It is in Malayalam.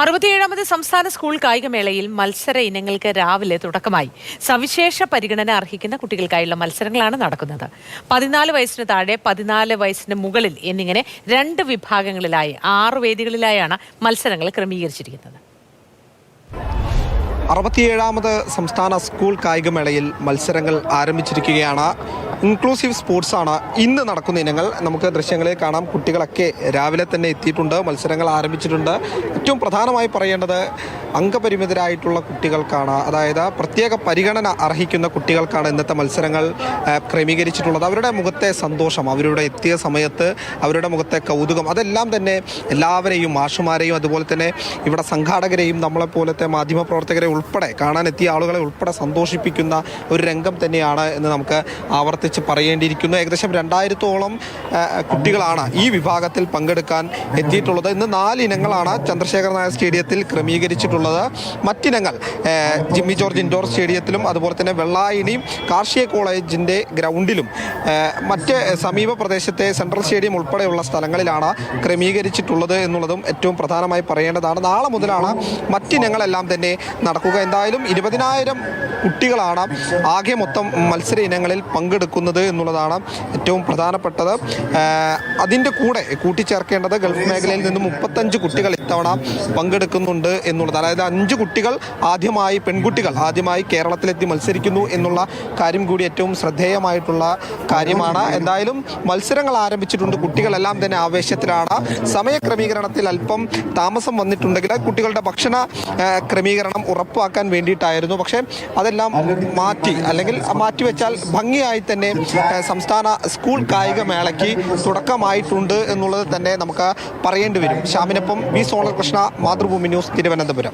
അറുപത്തിയേഴാമത് സംസ്ഥാന സ്കൂൾ കായികമേളയിൽ മത്സര ഇനങ്ങൾക്ക് രാവിലെ തുടക്കമായി. സവിശേഷ പരിഗണന അർഹിക്കുന്ന കുട്ടികൾക്കായുള്ള മത്സരങ്ങളാണ് നടക്കുന്നത്. പതിനാല് വയസ്സിന് താഴെ പതിനാല് വയസ്സിന് മുകളിൽ എന്നിങ്ങനെ രണ്ട് വിഭാഗങ്ങളിലായി ആറ് വേദികളിലായാണ് മത്സരങ്ങൾ ക്രമീകരിച്ചിരിക്കുന്നത്. അറുപത്തിയേഴാമത് സംസ്ഥാന സ്കൂൾ കായികമേളയിൽ മത്സരങ്ങൾ ആരംഭിച്ചിരിക്കുകയാണ്. ഇൻക്ലൂസീവ് സ്പോർട്സ് ആണ് ഇന്ന് നടക്കുന്ന ഇനങ്ങൾ. നമുക്ക് ദൃശ്യങ്ങളിൽ കാണാം. കുട്ടികളൊക്കെ രാവിലെ തന്നെ എത്തിയിട്ടുണ്ട്. മത്സരങ്ങൾ ആരംഭിച്ചിട്ടുണ്ട്. ഏറ്റവും പ്രധാനമായി പറയേണ്ടത് അംഗപരിമിതരായിട്ടുള്ള കുട്ടികൾക്കാണ് അതായത് പ്രത്യേക പരിഗണന അർഹിക്കുന്ന കുട്ടികൾക്കാണ് ഇന്നത്തെ മത്സരങ്ങൾ ക്രമീകരിച്ചിട്ടുള്ളത്. അവരുടെ മുഖത്തെ സന്തോഷം അവരുടെ എത്തിയ സമയത്ത് അവരുടെ മുഖത്തെ കൗതുകം അതെല്ലാം തന്നെ എല്ലാവരെയും മാഷുമാരെയും അതുപോലെ തന്നെ ഇവിടെ സംഘാടകരെയും നമ്മളെപ്പോലത്തെ മാധ്യമപ്രവർത്തകരെ ഉൾപ്പെടെ കാണാനെത്തിയ ആളുകളെ ഉൾപ്പെടെ സന്തോഷിപ്പിക്കുന്ന ഒരു രംഗം തന്നെയാണ് എന്ന് നമുക്ക് ആവർത്തിച്ച് പറയേണ്ടിയിരിക്കുന്നു. ഏകദേശം രണ്ടായിരത്തോളം കുട്ടികളാണ് ഈ വിഭാഗത്തിൽ പങ്കെടുക്കാൻ എത്തിയിട്ടുള്ളത്. ഇന്ന് നാല് ഇനങ്ങളാണ് ചന്ദ്രശേഖർ നായർ സ്റ്റേഡിയത്തിൽ ക്രമീകരിച്ചിട്ടുള്ളത്. മറ്റിനങ്ങൾ ജിമ്മി ജോർജ് ഇൻഡോർ സ്റ്റേഡിയത്തിലും അതുപോലെ തന്നെ വെള്ളായണിയും കാർഷിക കോളേജിന്റെ ഗ്രൗണ്ടിലും മറ്റ് സമീപ പ്രദേശത്തെ സെൻട്രൽ സ്റ്റേഡിയം ഉൾപ്പെടെയുള്ള സ്ഥലങ്ങളിലാണ് ക്രമീകരിച്ചിട്ടുള്ളത് എന്നുള്ളതും ഏറ്റവും പ്രധാനമായി പറയേണ്ടതാണ്. നാളെ മുതലാണ് മറ്റിനങ്ങളെല്ലാം തന്നെ നടക്കുക. എന്തായാലും ഇരുപതിനായിരം കുട്ടികളാണ് ആകെ മൊത്തം മത്സര ഇനങ്ങളിൽ പങ്കെടുക്കുന്നത് എന്നുള്ളതാണ് ഏറ്റവും പ്രധാനപ്പെട്ടത്. അതിന്റെ കൂടെ കൂട്ടിച്ചേർക്കേണ്ടത് ഗൾഫ് മേഖലയിൽ നിന്ന് മുപ്പത്തഞ്ച് കുട്ടികൾ ഇത്തവണ പങ്കെടുക്കുന്നുണ്ട് എന്നുള്ളത് അതായത് അഞ്ച് കുട്ടികൾ ആദ്യമായി പെൺകുട്ടികൾ ആദ്യമായി കേരളത്തിലെത്തി മത്സരിക്കുന്നു എന്നുള്ള കാര്യം കൂടി ഏറ്റവും ശ്രദ്ധേയമായിട്ടുള്ള കാര്യമാണ്. എന്തായാലും മത്സരങ്ങൾ ആരംഭിച്ചിട്ടുണ്ട്. കുട്ടികളെല്ലാം തന്നെ ആവേശത്തിലാണ്. സമയക്രമീകരണത്തിൽ അല്പം താമസം വന്നിട്ടുണ്ടെങ്കിൽ കുട്ടികളുടെ ഭക്ഷണ ക്രമീകരണം ഉറപ്പാക്കാൻ വേണ്ടിയിട്ടായിരുന്നു. പക്ഷേ അതെല്ലാം മാറ്റി അല്ലെങ്കിൽ മാറ്റിവെച്ചാൽ ഭംഗിയായി തന്നെ സംസ്ഥാന സ്കൂൾ കായിക മേളയ്ക്ക് തുടക്കമായിട്ടുണ്ട് എന്നുള്ളത് തന്നെ നമുക്ക് പറയേണ്ടി വരും. ശ്യാമിനൊപ്പം വി സോണൽ കൃഷ്ണ മാതൃഭൂമി ന്യൂസ് തിരുവനന്തപുരം.